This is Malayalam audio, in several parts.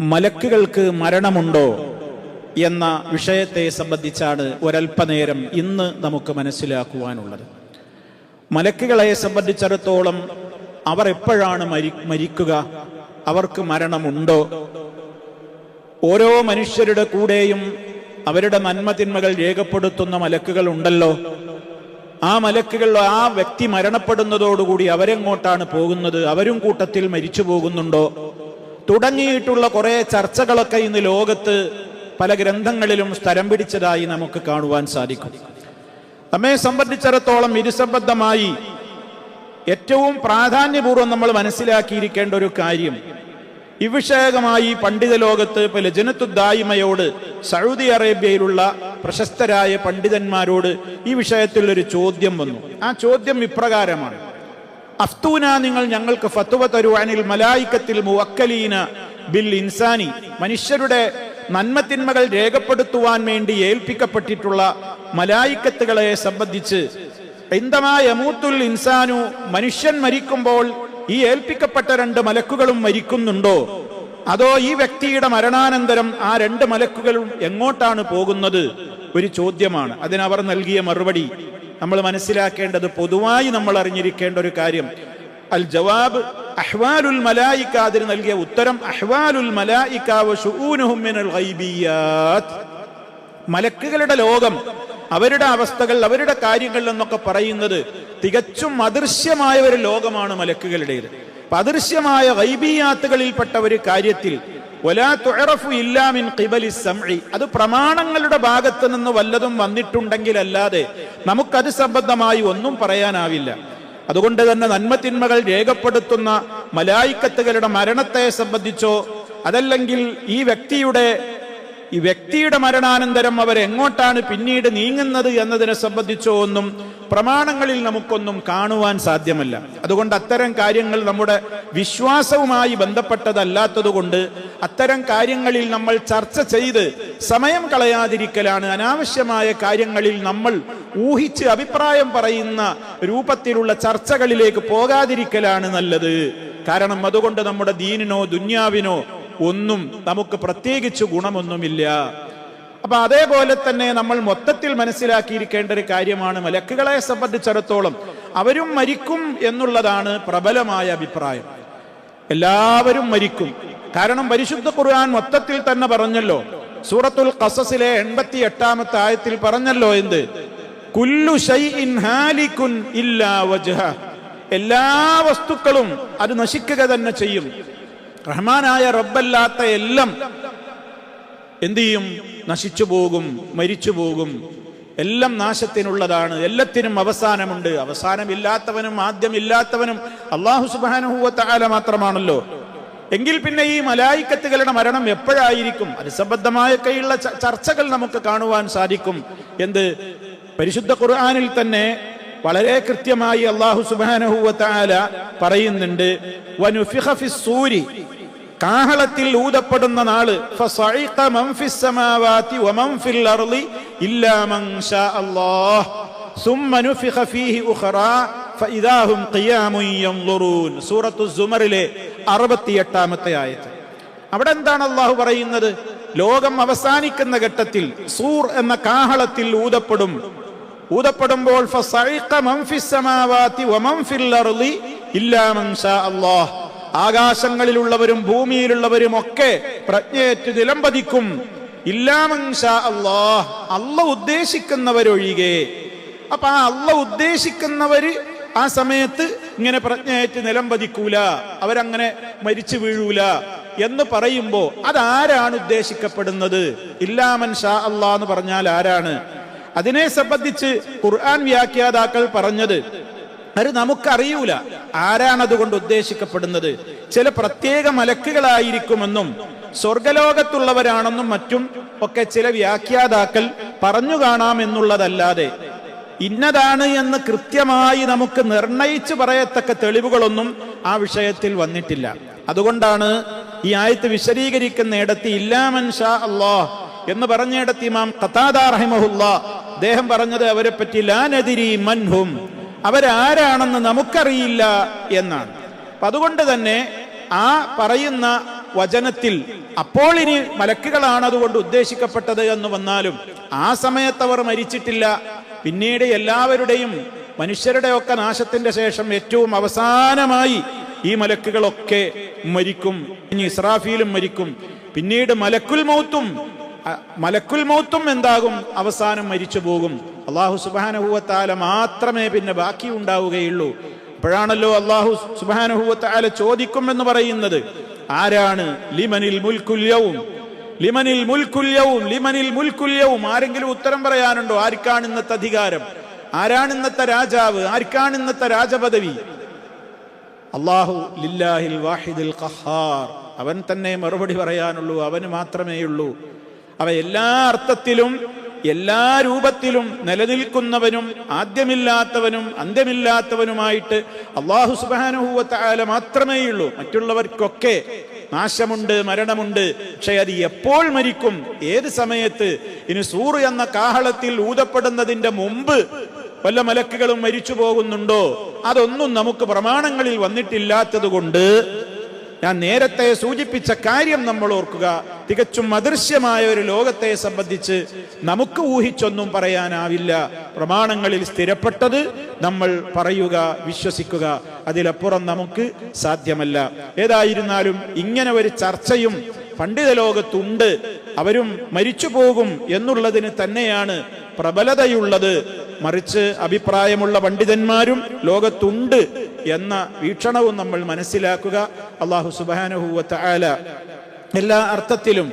മലക്കുകൾക്ക് മരണമുണ്ടോ എന്ന വിഷയത്തെ സംബന്ധിച്ചാണ് ഒരൽപ്പനേരം ഇന്ന് നമുക്ക് മനസ്സിലാക്കുവാനുള്ളത്. മലക്കുകളെ സംബന്ധിച്ചിടത്തോളം അവർ എപ്പോഴാണ് മരി മരിക്കുക? അവർക്ക് മരണമുണ്ടോ? ഓരോ മനുഷ്യരുടെ കൂടെയും അവരുടെ നന്മതിന്മകൾ രേഖപ്പെടുത്തുന്ന മലക്കുകൾ ഉണ്ടല്ലോ. ആ മലക്കുകൾ ആ വ്യക്തി മരണപ്പെടുന്നതോടുകൂടി അവരെങ്ങോട്ടാണ് പോകുന്നത്? അവരും കൂട്ടത്തിൽ മരിച്ചു പോകുന്നുണ്ടോ? തുടങ്ങിയിട്ടുള്ള കുറെ ചർച്ചകളൊക്കെ ഇന്ന് ലോകത്ത് പല ഗ്രന്ഥങ്ങളിലും സ്ഥലം പിടിച്ചതായി നമുക്ക് കാണുവാൻ സാധിക്കും. നമ്മെ സംബന്ധിച്ചിടത്തോളം ഇരുസംബദ്ധമായി ഏറ്റവും പ്രാധാന്യപൂർവം നമ്മൾ മനസ്സിലാക്കിയിരിക്കേണ്ട ഒരു കാര്യം ഇവിഷയകമായി പണ്ഡിത ലോകത്ത് ഇപ്പൊ ലജനത്തുദ്ദായിമയോട് സൗദി അറേബ്യയിലുള്ള പ്രശസ്തരായ പണ്ഡിതന്മാരോട് ഈ വിഷയത്തിൽ ഒരു ചോദ്യം വന്നു. ആ ചോദ്യം ഇപ്രകാരമാണ്. അഫ്തൂന നിങ്ങൾ ഞങ്ങൾക്ക് ഫത്തുവ തരുവാനിൽ മലായിക്കത്തിൽ മുവക്കലീന ബിൽ ഇൻസാനി. മനുഷ്യരുടെ നന്മത്തിന്മകൾ രേഖപ്പെടുത്തുവാൻ വേണ്ടി ഏൽപ്പിക്കപ്പെട്ടിട്ടുള്ള മലായിക്കത്തുകളെ സംബന്ധിച്ച് എന്തമായ മൂത്തുൽ ഇൻസാനു? മനുഷ്യൻ മരിക്കുമ്പോൾ ഈ ഏൽപ്പിക്കപ്പെട്ട രണ്ട് മലക്കുകളും മരിക്കുന്നുണ്ടോ? അതോ ഈ വ്യക്തിയുടെ മരണാനന്തരം ആ രണ്ട് മലക്കുകളും എങ്ങോട്ടാണ് പോകുന്നത്? ഒരു ചോദ്യമാണ്. അതിനവർ നൽകിയ മറുപടി. നമ്മൾ മനസ്സിലാക്കേണ്ടത് പൊതുവായി നമ്മൾ അറിഞ്ഞിരിക്കേണ്ട ഒരു കാര്യം. അൽ ജവാബ് അഹ്വാലുൽ മലായിക്ക അതിന് നൽകിയ ഉത്തരം അഹ്വാലുൽ മലായിക്ക വ ശുഊനുഹും മിനൽ ഗൈബിയാത്ത്. മലക്കുകളുടെ ലോകം അവരുടെ അവസ്ഥകൾ അവരുടെ കാര്യങ്ങൾ എന്നൊക്കെ പറയുന്നത് തികച്ചും അദൃശ്യമായ ഒരു ലോകമാണ് മലക്കുകളുടേത്. അപ്പൊ അദൃശ്യമായ വൈബിയാത്തുകളിൽപ്പെട്ട ഒരു കാര്യത്തിൽ അത് പ്രമാണങ്ങളുടെ ഭാഗത്ത് നിന്ന് വല്ലതും വന്നിട്ടുണ്ടെങ്കിൽ അല്ലാതെ നമുക്കത് സംബന്ധമായി ഒന്നും പറയാനാവില്ല. അതുകൊണ്ട് തന്നെ നന്മതിന്മകൾ രേഖപ്പെടുത്തുന്ന മലായിക്കത്തുകളുടെ മരണത്തെ സംബന്ധിച്ചോ അതല്ലെങ്കിൽ ഈ വ്യക്തിയുടെ ഈ വ്യക്തിയുടെ മരണാനന്തരം അവർ എങ്ങോട്ടാണ് പിന്നീട് നീങ്ങുന്നത് എന്നതിനെ സംബന്ധിച്ചോ ഒന്നും പ്രമാണങ്ങളിൽ നമുക്കൊന്നും കാണുവാൻ സാധ്യമല്ല. അതുകൊണ്ട് അത്തരം കാര്യങ്ങൾ നമ്മുടെ വിശ്വാസവുമായി ബന്ധപ്പെട്ടതല്ലാത്തതുകൊണ്ട് അത്തരം കാര്യങ്ങളിൽ നമ്മൾ ചർച്ച ചെയ്ത് സമയം കളയാതിരിക്കലാണ് അനാവശ്യമായ കാര്യങ്ങളിൽ നമ്മൾ ഊഹിച്ച് അഭിപ്രായം പറയുന്ന രൂപത്തിലുള്ള ചർച്ചകളിലേക്ക് പോകാതിരിക്കലാണ് നല്ലത്. കാരണം അതുകൊണ്ട് നമ്മുടെ ദീനിനോ ദുന്യാവിനോ ഒന്നും നമുക്ക് പ്രത്യേകിച്ച് ഗുണമൊന്നുമില്ല. അപ്പൊ അതേപോലെ തന്നെ നമ്മൾ മൊത്തത്തിൽ മനസ്സിലാക്കിയിരിക്കേണ്ട ഒരു കാര്യമാണ് മലക്കുകളെ സംബന്ധിച്ചിടത്തോളം അവരും മരിക്കും എന്നുള്ളതാണ് പ്രബലമായ അഭിപ്രായം. എല്ലാവരും മരിക്കും. കാരണം പരിശുദ്ധ ഖുർആൻ മൊത്തത്തിൽ തന്നെ പറഞ്ഞല്ലോ. സൂറത്തുൽ ഖസസിലെ എൺപത്തി എട്ടാമത്തെ ആയത്തിൽ പറഞ്ഞല്ലോ എന്ത്? കുല്ലു ഷൈഇൻ ഹാലിക്കുൻ ഇല്ലാ എല്ലാ വസ്തുക്കളും അത് നശിക്കുക തന്നെ ചെയ്യും. റഹ്മാനായ റബ്ബല്ലാത്ത എല്ലാം എന്തു ചെയ്യും? നശിച്ചു പോകും മരിച്ചു പോകും. എല്ലാം നാശത്തിനുള്ളതാണ്. എല്ലാത്തിനും അവസാനമുണ്ട്. അവസാനമില്ലാത്തവനും ആദ്യമില്ലാത്തവനും അള്ളാഹു സുബാനുഭൂവത്താല മാത്രമാണല്ലോ. എങ്കിൽ പിന്നെ ഈ മലായിക്കത്തുകളുടെ മരണം എപ്പോഴായിരിക്കും? കയ്യുള്ള ചർച്ചകൾ നമുക്ക് കാണുവാൻ സാധിക്കും. എന്ത്? പരിശുദ്ധ ഖുർആാനിൽ തന്നെ വളരെ കൃത്യമായി അള്ളാഹു സുബാനഹുവത്താല പറയുന്നുണ്ട് സൂരി കാഹളത്തിൽ ഊതപ്പെടുന്ന നാൾ സൂറത്തു സുമറിലെ അറുപത്തിയെട്ടാമത്തെ ആയത് അവിടെ എന്താണ് അള്ളാഹു പറയുന്നത്? ലോകം അവസാനിക്കുന്ന ഘട്ടത്തിൽ സൂർ എന്ന കാഹളത്തിൽ ഊതപ്പെടും ഊതപ്പെടുമ്പോൾ ആകാശങ്ങളിലുള്ളവരും ഭൂമിയിലുള്ളവരും ഒക്കെ പ്രജ്ഞയേറ്റ് നിലംപതിക്കും അള്ളാഹ് അല്ല ഉദ്ദേശിക്കുന്നവരൊഴികെ. അപ്പൊ ആ അല്ല ഉദ്ദേശിക്കുന്നവര് ആ സമയത്ത് ഇങ്ങനെ പ്രജ്ഞയേറ്റ് നിലംപതിക്കൂല അവരങ്ങനെ മരിച്ചു വീഴൂല എന്ന് പറയുമ്പോ അതാരാണ് ഉദ്ദേശിക്കപ്പെടുന്നത്? ഇല്ലാമൻ ഷാ അള്ളാ എന്ന് പറഞ്ഞാൽ ആരാണ്? അതിനെ സംബന്ധിച്ച് ഖുർആൻ വ്യാഖ്യാതാക്കൾ പറഞ്ഞത് അത് നമുക്കറിയൂല. ആരാണ് അതുകൊണ്ട് ഉദ്ദേശിക്കപ്പെടുന്നത്? ചില പ്രത്യേക മലക്കുകളായിരിക്കുമെന്നും സ്വർഗലോകത്തുള്ളവരാണെന്നും മറ്റും ഒക്കെ ചില വ്യാഖ്യാതാക്കൾ പറഞ്ഞു കാണാമെന്നുള്ളതല്ലാതെ ഇന്നതാണ് എന്ന് കൃത്യമായി നമുക്ക് നിർണയിച്ചു പറയത്തക്ക തെളിവുകളൊന്നും ആ വിഷയത്തിൽ വന്നിട്ടില്ല. അതുകൊണ്ടാണ് ഈ ആയത്ത് വിശദീകരിക്കുന്ന ഇടത്ത് ഇല്ലാമൻ ഷാ അള്ളാഹ് എന്ന് പറഞ്ഞിടത്ത് ഇമാം റഹിമഹുല്ല അദ്ദേഹം പറഞ്ഞത് അവരെ പറ്റി ലാനതിരി മൻഹും അവരാരാണെന്ന് നമുക്കറിയില്ല എന്നാണ്. അപ്പൊ അതുകൊണ്ട് തന്നെ ആ പറയുന്ന വചനത്തിൽ അപ്പോൾ ഇനി മലക്കുകളാണ് അതുകൊണ്ട് ഉദ്ദേശിക്കപ്പെട്ടത് എന്ന് വന്നാലും ആ സമയത്ത് അവർ മരിച്ചിട്ടില്ല. പിന്നീട് എല്ലാവരുടെയും മനുഷ്യരുടെ ഒക്കെ നാശത്തിന്റെ ശേഷം ഏറ്റവും അവസാനമായി ഈ മലക്കുകളൊക്കെ മരിക്കും. ഇനി ഇസ്രാഫീലും മരിക്കും. പിന്നീട് മലക്കുൽ മൗത്തും മലക്കുൽ മൗത്തും എന്താകും? അവസാനം മരിച്ചു പോകും. അള്ളാഹു സുബാനഹുവത്താല മാത്രമേ പിന്നെ ബാക്കി ഉണ്ടാവുകയുള്ളൂ. അപ്പോഴാണല്ലോ അള്ളാഹു സുബാനഹുവത്താല ചോദിക്കുമെന്ന് പറയുന്നത്. ആരാണ്? ലിമനിൽ മുൽക്കുല്യവും ലിമനിൽ മുൽക്കുല്യവും ലിമനിൽ മുൽക്കുല്യവും ആരെങ്കിലും ഉത്തരം പറയാനുണ്ടോ? ആർക്കാണ് ഇന്നത്തെ അധികാരം? ആരാണ് ഇന്നത്തെ രാജാവ്? ആർക്കാണ് ഇന്നത്തെ രാജപദവി? അള്ളാഹു ലില്ലാഹിൽ വാഹിദിൽ ഖഹാർ. അവൻ തന്നെ മറുപടി പറയാനുള്ളൂ. അവന് മാത്രമേ ഉള്ളൂ അവ എല്ലാ അർത്ഥത്തിലും എല്ലാ രൂപത്തിലും നിലനിൽക്കുന്നവനും ആദ്യമില്ലാത്തവനും അന്ത്യമില്ലാത്തവനുമായിട്ട് അള്ളാഹു സുബാനുഭൂവത്താല മാത്രമേയുള്ളൂ. മറ്റുള്ളവർക്കൊക്കെ നാശമുണ്ട് മരണമുണ്ട്. പക്ഷെ അത് എപ്പോൾ മരിക്കും ഏത് സമയത്ത്? ഇനി സൂറ് എന്ന കാഹളത്തിൽ ഊതപ്പെടുന്നതിന്റെ മുമ്പ് വല്ല മലക്കുകളും മരിച്ചു പോകുന്നുണ്ടോ? അതൊന്നും നമുക്ക് പ്രമാണങ്ങളിൽ വന്നിട്ടില്ലാത്തത് കൊണ്ട് ഞാൻ നേരത്തെ സൂചിപ്പിച്ച കാര്യം നമ്മൾ ഓർക്കുക. തികച്ചും അദൃശ്യമായ ഒരു ലോകത്തെ സംബന്ധിച്ച് നമുക്ക് ഊഹിച്ചൊന്നും പറയാനാവില്ല. പ്രമാണങ്ങളിൽ സ്ഥിരപ്പെട്ടത് നമ്മൾ പറയുക വിശ്വസിക്കുക അതിലപ്പുറം നമുക്ക് സാധ്യമല്ല. ഏതായിരുന്നാലും ഇങ്ങനെ ഒരു ചർച്ചയും പണ്ഡിത ലോകത്തുണ്ട്. അവരും മരിച്ചു പോകും എന്നുള്ളതിന് തന്നെയാണ് പ്രബലതയുള്ളത്. മറിച്ച് അഭിപ്രായമുള്ള പണ്ഡിതന്മാരും ലോകത്തുണ്ട് എന്ന വീക്ഷണവും നമ്മൾ മനസ്സിലാക്കുക. അള്ളാഹു സുബാനഹുവത്ത ആല എല്ലാ അർത്ഥത്തിലും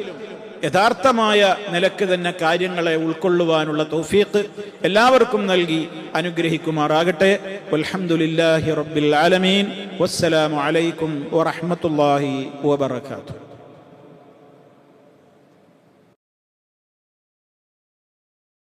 യഥാർത്ഥമായ നിലയ്ക്ക് തന്നെ കാര്യങ്ങളെ ഉൾക്കൊള്ളുവാനുള്ള തൗഫീഖ് എല്ലാവർക്കും നൽകി അനുഗ്രഹിക്കുമാറാകട്ടെ. അലഹമുല്ലാഹി റബ്ബിൽ ആലമീൻ. വസ്സലാമു അലൈക്കും വബറകാതുഹു.